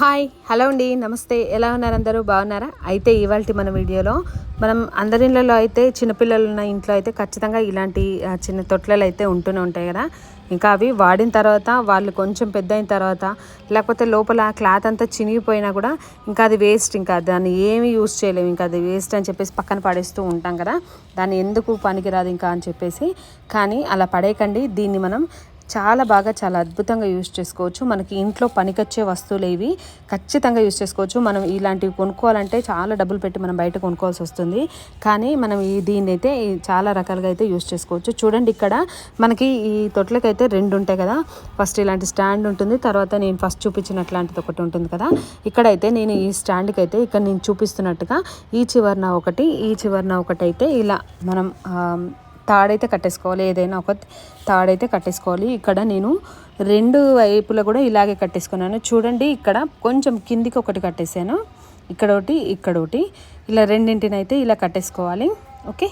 Hi hello అండి నమస్తే. ఎలా ఉన్నారు అందరూ? బాగున్నారా? అయితే ఇవాళ మన వీడియోలో మనం అందరిళ్ళలో అయితే చిన్నపిల్లలు ఉన్న ఇంట్లో అయితే ఖచ్చితంగా ఇలాంటి చిన్న తొట్లలు అయితే ఉంటూనే ఉంటాయి కదా. ఇంకా అవి వాడిన తర్వాత వాళ్ళు కొంచెం పెద్ద అయిన తర్వాత లేకపోతే లోపల క్లాత్ అంతా చినిగిపోయినా కూడా ఇంకా అది వేస్ట్. ఇంకా దాన్ని ఏమి యూస్ చేయలేము. ఇంకా అది వేస్ట్ అని చెప్పేసి పక్కన పడేస్తూ ఉంటాం కదా. దాన్ని ఎందుకు పనికిరాదు ఇంకా అని చెప్పేసి. కానీ అలా పడేయకండి. దీన్ని మనం చాలా బాగా చాలా అద్భుతంగా యూజ్ చేసుకోవచ్చు. మనకి ఇంట్లో పనికొచ్చే వస్తువులు ఇవి ఖచ్చితంగా యూజ్ చేసుకోవచ్చు. మనం ఇలాంటివి కొనుక్కోవాలంటే చాలా డబ్బులు పెట్టి మనం బయట కొనుక్కోవాల్సి వస్తుంది. కానీ మనం ఈ దీన్ని అయితే చాలా రకాలుగా అయితే యూజ్ చేసుకోవచ్చు. చూడండి ఇక్కడ మనకి ఈ తొట్లకైతే రెండు ఉంటాయి కదా. ఫస్ట్ ఇలాంటి స్టాండ్ ఉంటుంది తర్వాత నేను ఫస్ట్ చూపించినట్లాంటిది ఒకటి ఉంటుంది కదా. ఇక్కడైతే నేను ఈ స్టాండ్కి అయితే ఇక్కడ నేను చూపిస్తున్నట్టుగా ఈ చివరన ఒకటి ఈ చివరన ఒకటి అయితే ఇలా మనం తాడైతే కట్టేసుకోవాలి ఏదైనా ఒక తాడైతే కట్టేసుకోవాలి. ఇక్కడ నేను రెండు వైపులా కూడా ఇలాగే కట్టేసుకున్నాను. చూడండి ఇక్కడ కొంచెం కిందికి ఒకటి కట్టేసాను. ఇక్కడ ఒకటి ఇక్కడ ఒకటి ఇలా రెండింటినైతే ఇలా కట్టేసుకోవాలి. ఓకే?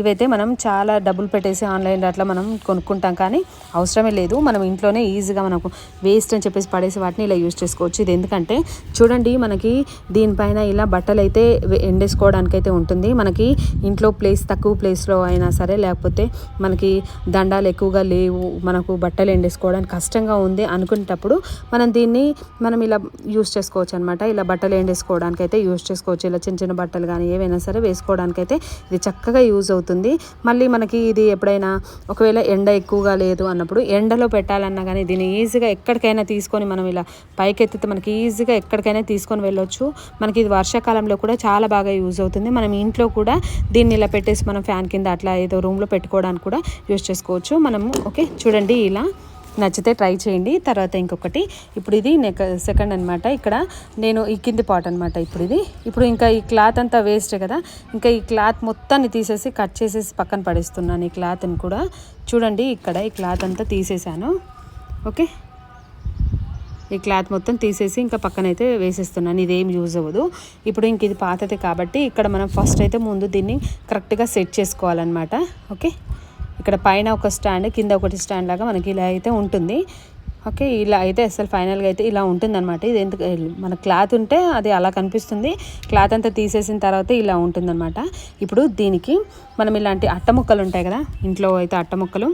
ఇవైతే మనం చాలా డబ్బులు పెట్టేసి ఆన్లైన్లో అట్లా మనం కొనుక్కుంటాం కానీ అవసరమే లేదు. మనం ఇంట్లోనే ఈజీగా మనకు వేస్ట్ అని చెప్పేసి పడేసి వాటిని ఇలా యూజ్ చేసుకోవచ్చు. ఇది ఎందుకంటే చూడండి మనకి దీనిపైన ఇలా బట్టలు అయితే ఎండేసుకోవడానికి అయితే ఉంటుంది. మనకి ఇంట్లో ప్లేస్ తక్కువ ప్లేస్లో అయినా సరే లేకపోతే మనకి దండాలు ఎక్కువగా లేవు. మనకు బట్టలు ఎండేసుకోవడానికి కష్టంగా ఉంది అనుకునేటప్పుడు మనం దీన్ని మనం ఇలా యూజ్ చేసుకోవచ్చు అనమాట ఇలా బట్టలు ఎండేసుకోవడానికి అయితే యూజ్ చేసుకోవచ్చు. ఇలా చిన్న చిన్న బట్టలు కానీ ఏవైనా సరే వేసుకోవడానికి అయితే ఇది చక్కగా యూజ్ అవుతుంది. అవుతుంది. మళ్ళీ మనకి ఇది ఎప్పుడైనా ఒకవేళ ఎండ ఎక్కువగా లేదు అన్నప్పుడు ఎండలో పెట్టాలన్నా కానీ దీన్ని ఈజీగా ఎక్కడికైనా తీసుకొని మనం ఇలా పైకెత్తితే మనకి ఈజీగా ఎక్కడికైనా తీసుకొని వెళ్ళొచ్చు. మనకి ఇది వర్షాకాలంలో కూడా చాలా బాగా యూజ్ అవుతుంది. మనం ఇంట్లో కూడా దీన్ని ఇలా పెట్టేసి మనం ఫ్యాన్ కింద అట్లా ఏదో రూమ్లో పెట్టుకోవడానికి కూడా యూజ్ చేసుకోవచ్చు. మనము ఓకే చూడండి ఇలా. నచ్చితే ట్రై చేయండి. తర్వాత ఇంకొకటి ఇప్పుడు ఇది నెక్ సెకండ్ అనమాట ఇక్కడ నేను ఈ కింది పాట్ అనమాట ఇప్పుడు ఇది. ఇప్పుడు ఇంకా ఈ క్లాత్ అంతా వేస్ట్ కదా. ఇంకా ఈ క్లాత్ మొత్తాన్ని తీసేసి కట్ చేసేసి పక్కన పడేస్తున్నాను ఈ క్లాత్ని కూడా. చూడండి ఇక్కడ ఈ క్లాత్ అంతా తీసేసాను. ఓకే? ఈ క్లాత్ మొత్తం తీసేసి ఇంకా పక్కన అయితే వేసేస్తున్నాను. ఇదేం యూజ్ అవ్వదు. ఇప్పుడు ఇంక ఇది పాతది కాబట్టి ఇక్కడ మనం ఫస్ట్ అయితే ముందు దీన్ని కరెక్ట్గా సెట్ చేసుకోవాలన్నమాట. ఓకే? ఇక్కడ పైన ఒక స్టాండ్ కింద ఒకటి స్టాండ్ లాగా మనకి ఇలా అయితే ఉంటుంది. ఓకే ఇలా అయితే అసలు ఫైనల్గా అయితే ఇలా ఉంటుందన్నమాట. ఇది ఎందుకు మన క్లాత్ ఉంటే అది అలా కనిపిస్తుంది. క్లాత్ అంతా తీసేసిన తర్వాత ఇలా ఉంటుందన్నమాట. ఇప్పుడు దీనికి మనం ఇలాంటి అట్ట ముక్కలు ఉంటాయి కదా ఇంట్లో అయితే అట్ట ముక్కలు.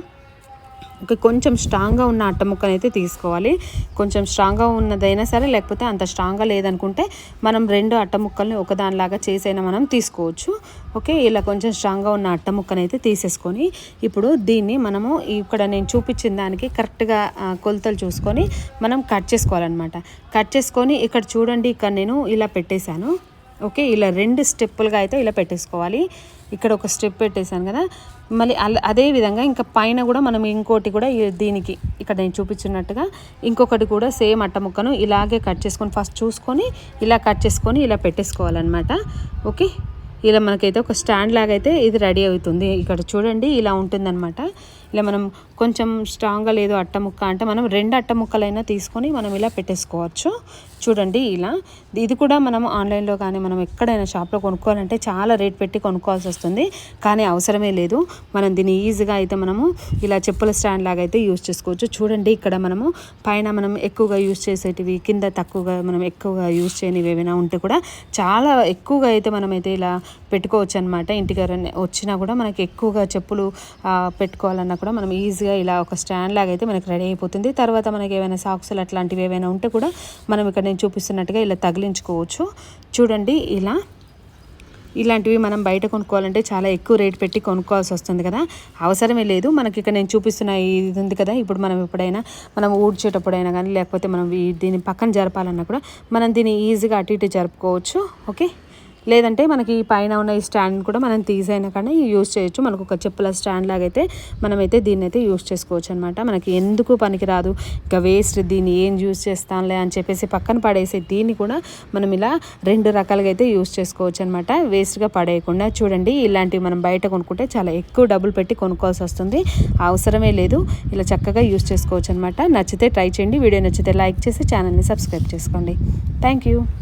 ఒక కొంచెం స్ట్రాంగ్గా ఉన్న అట్ట ముక్కను అయితే తీసుకోవాలి. కొంచెం స్ట్రాంగ్గా ఉన్నదైనా సరే లేకపోతే అంత స్ట్రాంగ్గా లేదనుకుంటే మనం రెండు అట్ట ముక్కల్ని ఒకదానిలాగా చేసైనా మనం తీసుకోవచ్చు. ఓకే ఇలా కొంచెం స్ట్రాంగ్గా ఉన్న అట్ట ముక్కను అయితే తీసేసుకొని ఇప్పుడు దీన్ని మనము ఇక్కడ నేను చూపించిన దానికి కరెక్ట్గా కొలతలు చూసుకొని మనం కట్ చేసుకోవాలన్నమాట. కట్ చేసుకొని ఇక్కడ చూడండి ఇక్కడ నేను ఇలా పెట్టేశాను. ఓకే ఇలా రెండు స్టెప్పులుగా అయితే ఇలా పెట్టేసుకోవాలి. ఇక్కడ ఒక స్టెప్ పెట్టేశాను కదా. మళ్ళీ అదే విధంగా ఇంకా పైన కూడా మనం ఇంకోటి కూడా దీనికి ఇక్కడ నేను చూపించినట్టుగా ఇంకొకటి కూడా సేమ్ అట్ట ముక్కను ఇలాగే కట్ చేసుకొని ఫస్ట్ చూసుకొని ఇలా కట్ చేసుకొని ఇలా పెట్టేసుకోవాలన్నమాట. ఓకే? ఇలా మనకైతే ఒక స్టాండ్ లాగా అయితే ఇది రెడీ అవుతుంది. ఇక్కడ చూడండి ఇలా ఉంటుందన్నమాట. ఇలా మనం కొంచెం స్ట్రాంగ్గా లేదు అట్ట ముక్క అంటే మనం రెండు అట్ట ముక్కలైనా తీసుకొని మనం ఇలా పెట్టేసుకోవచ్చు. చూడండి ఇలా. ఇది కూడా మనం ఆన్లైన్లో కానీ మనం ఎక్కడైనా షాప్లో కొనుక్కోవాలంటే చాలా రేట్ పెట్టి కొనుక్కోవాల్సి వస్తుంది. కానీ అవసరమే లేదు. మనం దీన్ని ఈజీగా అయితే మనము ఇలా చెప్పుల స్టాండ్ లాగా అయితే యూజ్ చేసుకోవచ్చు. చూడండి ఇక్కడ మనము పైన మనం ఎక్కువగా యూజ్ చేసేటివి కింద తక్కువగా మనం ఎక్కువగా యూజ్ చేయనివి ఏమైనా ఉంటే కూడా చాలా ఎక్కువగా అయితే మనమైతే ఇలా పెట్టుకోవచ్చు అనమాట ఇంటికి వచ్చినా కూడా మనకి ఎక్కువగా చెప్పులు పెట్టుకోవాలన్న కూడా మనం ఈజీగా ఇలా ఒక స్టాండ్ లాగా అయితే మనకి రెడీ అయిపోతుంది. తర్వాత మనకి ఏమైనా సాక్సులు అట్లాంటివి ఏమైనా ఉంటే కూడా మనం ఇక్కడ నేను చూపిస్తున్నట్టుగా ఇలా తగిలించుకోవచ్చు. చూడండి ఇలా. ఇలాంటివి మనం బయట కొనుక్కోవాలంటే చాలా ఎక్కువ రేట్ పెట్టి కొనుక్కోవాల్సి వస్తుంది కదా. అవసరమే లేదు. మనకి ఇక్కడ నేను చూపిస్తున్న ఇది ఉంది కదా. ఇప్పుడు మనం ఎప్పుడైనా మనం ఊడ్చేటప్పుడైనా కానీ లేకపోతే మనం దీన్ని పక్కన జరపాలన్నా కూడా మనం దీన్ని ఈజీగా అటు ఇటు జరుపుకోవచ్చు. ఓకే లేదంటే మనకి పైన ఉన్న ఈ స్టాండ్ కూడా మనం తీసైనా కానీ యూజ్ చేయొచ్చు. మనకు ఒక చెప్పుల స్టాండ్ లాగా అయితే మనమైతే దీన్ని అయితే యూజ్ చేసుకోవచ్చు అనమాట మనకి ఎందుకు పనికిరాదు? ఇంకా వేస్ట్ దీన్ని ఏం యూజ్ చేస్తాంలే అని చెప్పేసి పక్కన పడేసి దీన్ని కూడా మనం ఇలా రెండు రకాలుగా అయితే యూజ్ చేసుకోవచ్చు అనమాట వేస్ట్గా పడేయకుండా చూడండి ఇలాంటివి మనం బయట కొనుక్కుంటే చాలా ఎక్కువ డబ్బులు పెట్టి కొనుక్కోవాల్సి వస్తుంది. అవసరమే లేదు ఇలా చక్కగా యూజ్ చేసుకోవచ్చు అనమాట నచ్చితే ట్రై చేయండి వీడియో నచ్చితే లైక్ చేసి ఛానల్ని సబ్స్క్రైబ్ చేసుకోండి. Thank you